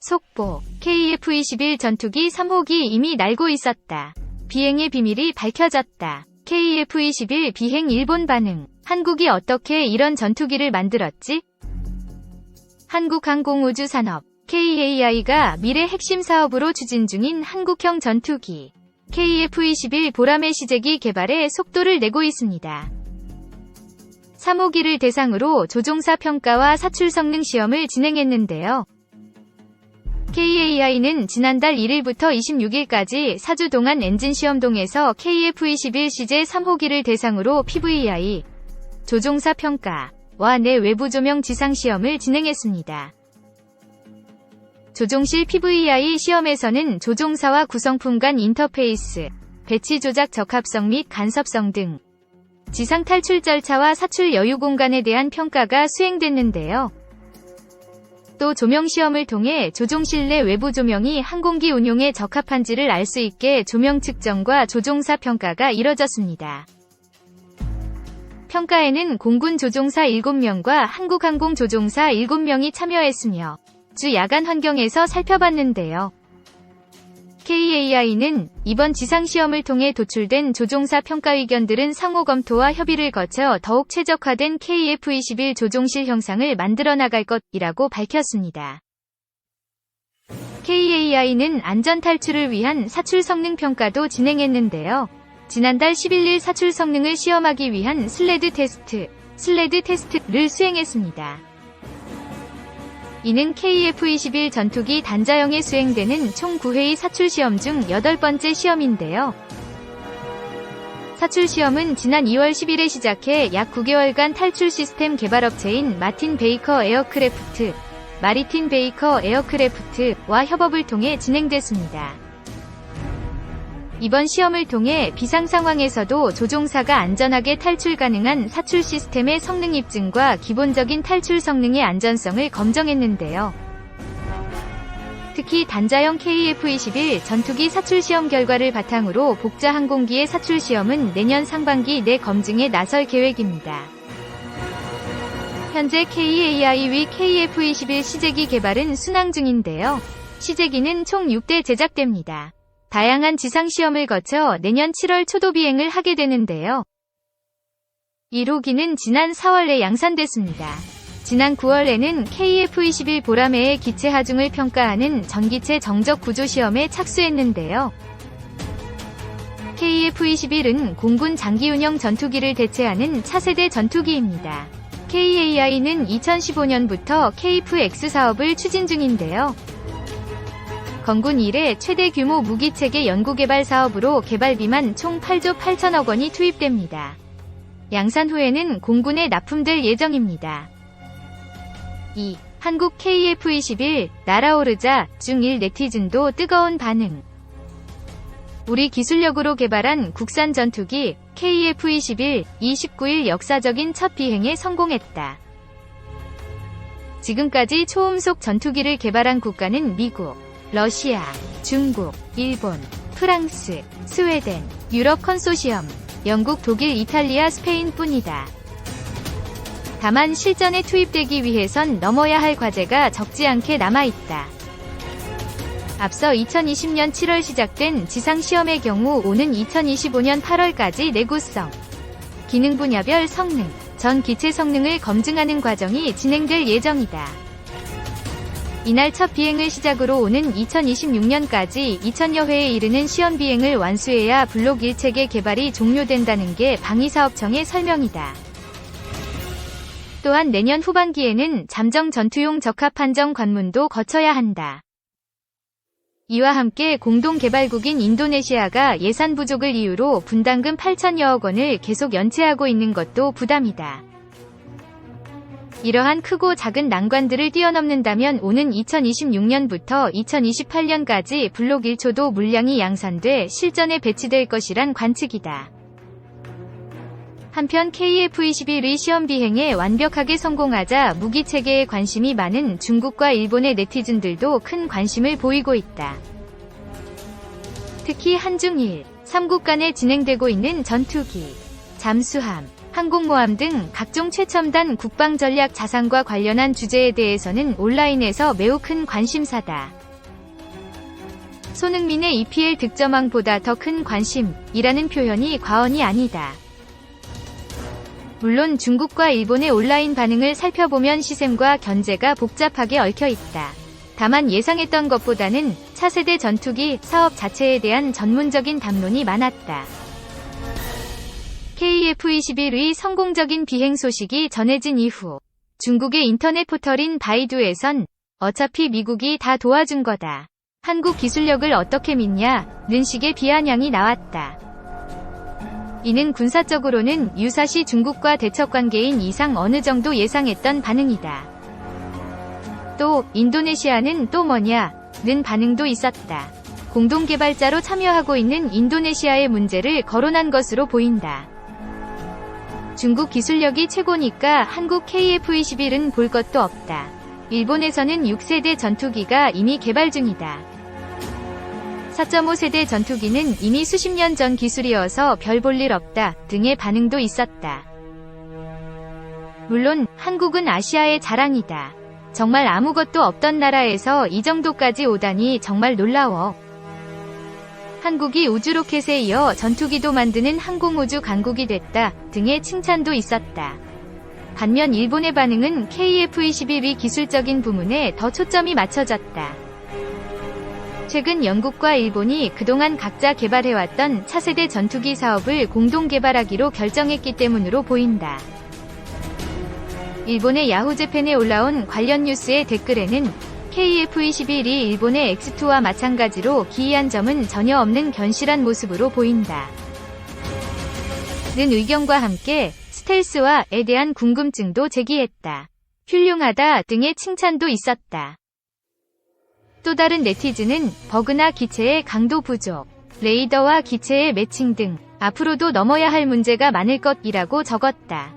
속보 KF-21 전투기 3호기 이미 날고 있었다. 비행의 비밀이 밝혀졌다. KF-21 비행 일본 반응. 한국이 어떻게 이런 전투기를 만들었지? 한국항공우주산업 KAI가 미래 핵심 사업으로 추진 중인 한국형 전투기 KF-21 보라매 시제기 개발에 속도를 내고 있습니다. 3호기를 대상으로 조종사 평가와 사출 성능 시험을 진행했는데요. KAI는 지난달 1일부터 26일까지 4주 동안 엔진 시험동에서 KF-21 시제 3호기를 대상으로 PVI 조종사 평가와 내 외부 조명 지상 시험을 진행했습니다. 조종실 PVI 시험에서는 조종사와 구성품 간 인터페이스, 배치 조작 적합성 및 간섭성 등 지상 탈출 절차와 사출 여유 공간에 대한 평가가 수행됐는데요. 또 조명 시험을 통해 조종실 내 외부 조명이 항공기 운용에 적합한지를 알 수 있게 조명 측정과 조종사 평가가 이뤄졌습니다. 평가에는 공군 조종사 7명과 한국항공 조종사 7명이 참여했으며 주 야간 환경에서 살펴봤는데요. KAI는 이번 지상시험을 통해 도출된 조종사 평가 의견들은 상호 검토와 협의를 거쳐 더욱 최적화된 KF-21 조종실 형상을 만들어 나갈 것이라고 밝혔습니다. KAI는 안전 탈출을 위한 사출 성능 평가도 진행했는데요. 지난달 11일 사출 성능을 시험하기 위한 슬레드 테스트, 슬레드 테스트를 수행했습니다. 이는 KF-21 전투기 단자형에 수행되는 총 9회의 사출 시험 중 8번째 시험인데요. 사출 시험은 지난 2월 10일에 시작해 약 9개월간 탈출 시스템 개발업체인 마틴 베이커 에어크래프트, 마리틴 베이커 에어크래프트와 협업을 통해 진행됐습니다. 이번 시험을 통해 비상 상황에서도 조종사가 안전하게 탈출 가능한 사출 시스템의 성능 입증과 기본적인 탈출 성능의 안전성을 검증했는데요. 특히 단자형 KF-21 전투기 사출 시험 결과를 바탕으로 복자 항공기의 사출 시험은 내년 상반기 내 검증에 나설 계획입니다. 현재 KAI의 KF-21 시제기 개발은 순항 중인데요. 시제기는 총 6대 제작됩니다. 다양한 지상시험을 거쳐 내년 7월 초도 비행을 하게 되는데요. 1호기는 지난 4월에 양산됐습니다. 지난 9월에는 KF-21 보라매의 기체 하중을 평가하는 전기체 정적 구조 시험에 착수했는데요. KF-21은 공군 장기 운영 전투기를 대체하는 차세대 전투기입니다. KAI는 2015년부터 KF-X 사업을 추진 중인데요. 건군 이래 최대 규모 무기체계 연구개발 사업으로 개발비만 총 8조 8천억 원이 투입됩니다. 양산 후에는 공군에 납품될 예정입니다. 2. 한국 KF-21 날아오르자 중1 네티즌도 뜨거운 반응. 우리 기술력으로 개발한 국산 전투기 KF-21 29일 역사적인 첫 비행에 성공했다. 지금까지 초음속 전투기를 개발한 국가는 미국, 러시아, 중국, 일본, 프랑스, 스웨덴, 유럽 컨소시엄, 영국, 독일, 이탈리아, 스페인 뿐이다. 다만 실전에 투입되기 위해선 넘어야 할 과제가 적지 않게 남아있다. 앞서 2020년 7월 시작된 지상시험의 경우 오는 2025년 8월까지 내구성, 기능 분야별 성능, 전 기체 성능을 검증하는 과정이 진행될 예정이다. 이날 첫 비행을 시작으로 오는 2026년까지 2000여 회에 이르는 시험 비행을 완수해야 블록 1체계 개발이 종료된다는 게 방위사업청의 설명이다. 또한 내년 후반기에는 잠정 전투용 적합 판정 관문도 거쳐야 한다. 이와 함께 공동개발국인 인도네시아가 예산 부족을 이유로 분담금 8천여억 원을 계속 연체하고 있는 것도 부담이다. 이러한 크고 작은 난관들을 뛰어넘는다면 오는 2026년부터 2028년까지 블록 1초도 물량이 양산돼 실전에 배치될 것이란 관측이다. 한편 KF-21의 시험 비행에 완벽하게 성공하자 무기 체계에 관심이 많은 중국과 일본의 네티즌들도 큰 관심을 보이고 있다. 특히 한중일, 3국 간에 진행되고 있는 전투기, 잠수함, 항공모함 등 각종 최첨단 국방전략 자산과 관련한 주제에 대해서는 온라인에서 매우 큰 관심사다. 손흥민의 EPL 득점왕보다 더 큰 관심이라는 표현이 과언이 아니다. 물론 중국과 일본의 온라인 반응을 살펴보면 시샘과 견제가 복잡하게 얽혀 있다. 다만 예상했던 것보다는 차세대 전투기 사업 자체에 대한 전문적인 담론이 많았다. KF-21의 성공적인 비행 소식이 전해진 이후 중국의 인터넷 포털인 바이두에선 어차피 미국이 다 도와준 거다. 한국 기술력을 어떻게 믿냐?는 식의 비아냥이 나왔다. 이는 군사적으로는 유사시 중국과 대척 관계인 이상 어느 정도 예상했던 반응이다. 또 인도네시아는 또 뭐냐? 는 반응도 있었다. 공동개발자로 참여하고 있는 인도네시아의 문제를 거론한 것으로 보인다. 중국 기술력이 최고니까 한국 KF-21은 볼 것도 없다. 일본에서는 6세대 전투기가 이미 개발 중이다. 4.5세대 전투기는 이미 수십 년 전 기술이어서 별 볼 일 없다 등의 반응도 있었다. 물론 한국은 아시아의 자랑이다. 정말 아무것도 없던 나라에서 이 정도까지 오다니 정말 놀라워. 한국이 우주로켓에 이어 전투기도 만드는 항공우주 강국이 됐다 등의 칭찬도 있었다. 반면 일본의 반응은 KF-21의 기술적인 부문에 더 초점이 맞춰졌다. 최근 영국과 일본이 그동안 각자 개발해왔던 차세대 전투기 사업을 공동 개발하기로 결정했기 때문으로 보인다. 일본의 야후재팬에 올라온 관련 뉴스의 댓글에는 KF-21이 일본의 X2와 마찬가지로 기이한 점은 전혀 없는 견실한 모습으로 보인다. 는 의견과 함께 스텔스와에 대한 궁금증도 제기했다. 훌륭하다 등의 칭찬도 있었다. 또 다른 네티즌은 버그나 기체의 강도 부족, 레이더와 기체의 매칭 등 앞으로도 넘어야 할 문제가 많을 것이라고 적었다.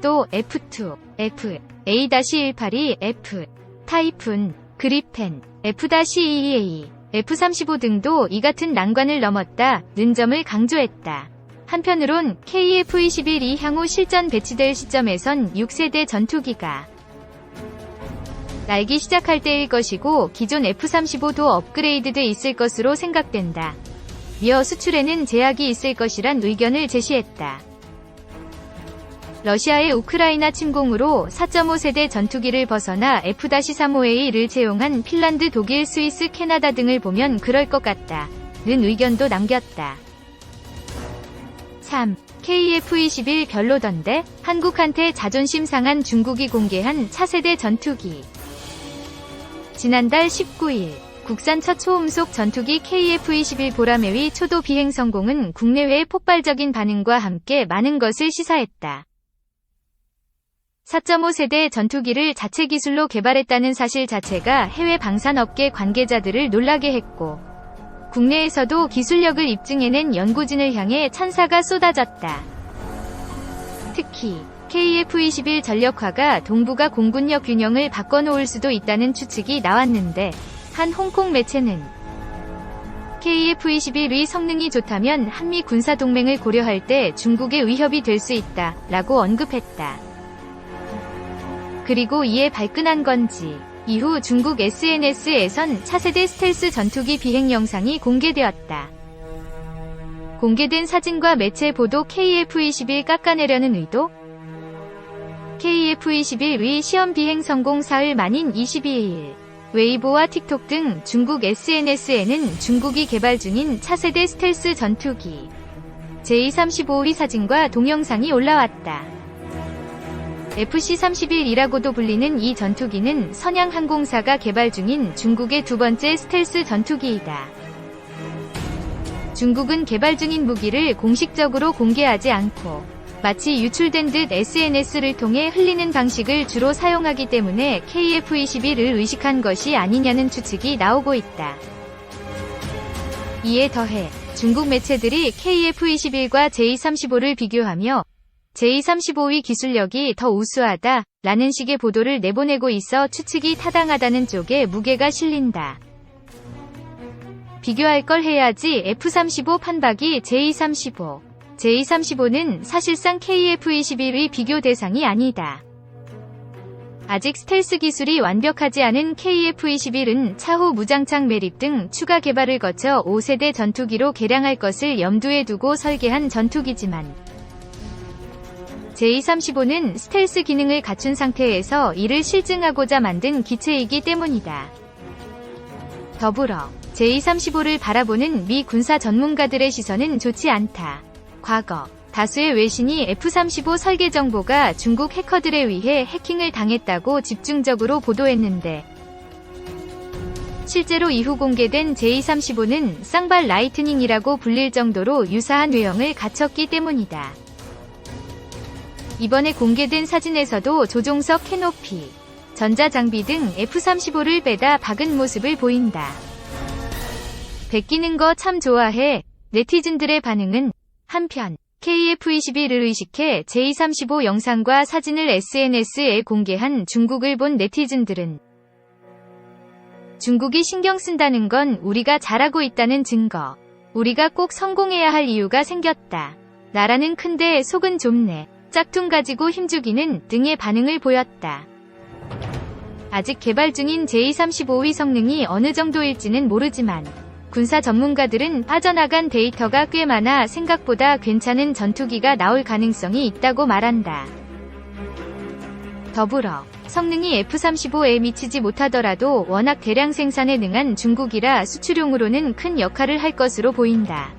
또 F2, F, A-182, F, 타이푼, 그리펜, F-EEA, F-35 등도 이 같은 난관을 넘었다 는 점을 강조했다. 한편으론 KF-21이 향후 실전 배치될 시점에선 6세대 전투기가 날기 시작할 때일 것이고 기존 F-35도 업그레이드돼 있을 것으로 생각된다. 이어 수출에는 제약이 있을 것이란 의견을 제시했다. 러시아의 우크라이나 침공으로 4.5세대 전투기를 벗어나 F-35A를 채용한 핀란드, 독일, 스위스, 캐나다 등을 보면 그럴 것 같다. 는 의견도 남겼다. 3. KF-21 별로던데? 한국한테 자존심 상한 중국이 공개한 차세대 전투기. 지난달 19일 국산 첫 초음속 전투기 KF-21 보라매위 초도 비행 성공은 국내외의 폭발적인 반응과 함께 많은 것을 시사했다. 4.5세대 전투기를 자체 기술로 개발했다는 사실 자체가 해외 방산업계 관계자들을 놀라게 했고 국내에서도 기술력을 입증해낸 연구진을 향해 찬사가 쏟아졌다. 특히 KF-21 전력화가 동북아 공군력 균형을 바꿔놓을 수도 있다는 추측이 나왔는데 한 홍콩 매체는 KF-21의 성능이 좋다면 한미 군사동맹을 고려할 때 중국의 위협이 될 수 있다 라고 언급했다. 그리고 이에 발끈한 건지 이후 중국 SNS에선 차세대 스텔스 전투기 비행 영상이 공개되었다. 공개된 사진과 매체 보도 KF-21 깎아내려는 의도? KF-21의 시험 비행 성공 사흘 만인 22일 웨이보와 틱톡 등 중국 SNS에는 중국이 개발 중인 차세대 스텔스 전투기 J-35의 사진과 동영상이 올라왔다. FC-31이라고도 불리는 이 전투기는 선양항공사가 개발 중인 중국의 두 번째 스텔스 전투기이다. 중국은 개발 중인 무기를 공식적으로 공개하지 않고 마치 유출된 듯 SNS를 통해 흘리는 방식을 주로 사용하기 때문에 KF-21을 의식한 것이 아니냐는 추측이 나오고 있다. 이에 더해 중국 매체들이 KF-21과 J-35를 비교하며 제235위 기술력이 더 우수하다 라는 식의 보도를 내보내고 있어 추측이 타당하다는 쪽에 무게가 실린다. 비교할 걸 해야지 F-35 판박이 J-35 J-35는 사실상 KF-21의 비교 대상이 아니다. 아직 스텔스 기술이 완벽하지 않은 KF-21은 차후 무장창 매립 등 추가 개발을 거쳐 5세대 전투기로 개량할 것을 염두에 두고 설계한 전투기지만 J-35는 스텔스 기능을 갖춘 상태에서 이를 실증하고자 만든 기체이기 때문이다. 더불어 J-35를 바라보는 미 군사 전문가들의 시선은 좋지 않다. 과거 다수의 외신이 F-35 설계 정보가 중국 해커들에 의해 해킹을 당했다고 집중적으로 보도했는데 실제로 이후 공개된 J-35는 쌍발 라이트닝이라고 불릴 정도로 유사한 외형을 갖췄기 때문이다. 이번에 공개된 사진에서도 조종석 캐노피, 전자장비 등 F-35를 빼다 박은 모습을 보인다. 베끼는 거 참 좋아해. 네티즌들의 반응은 한편 KF-21을 의식해 J-35 영상과 사진을 SNS에 공개한 중국을 본 네티즌들은 중국이 신경 쓴다는 건 우리가 잘하고 있다는 증거. 우리가 꼭 성공해야 할 이유가 생겼다. 나라는 큰데 속은 좁네. 짝퉁 가지고 힘주기는 등의 반응을 보였다. 아직 개발 중인 J-35의 성능이 어느 정도일지는 모르지만 군사 전문가들은 빠져나간 데이터가 꽤 많아 생각보다 괜찮은 전투기가 나올 가능성이 있다고 말한다. 더불어 성능이 F-35에 미치지 못하더라도 워낙 대량 생산에 능한 중국이라 수출용으로는 큰 역할을 할 것으로 보인다.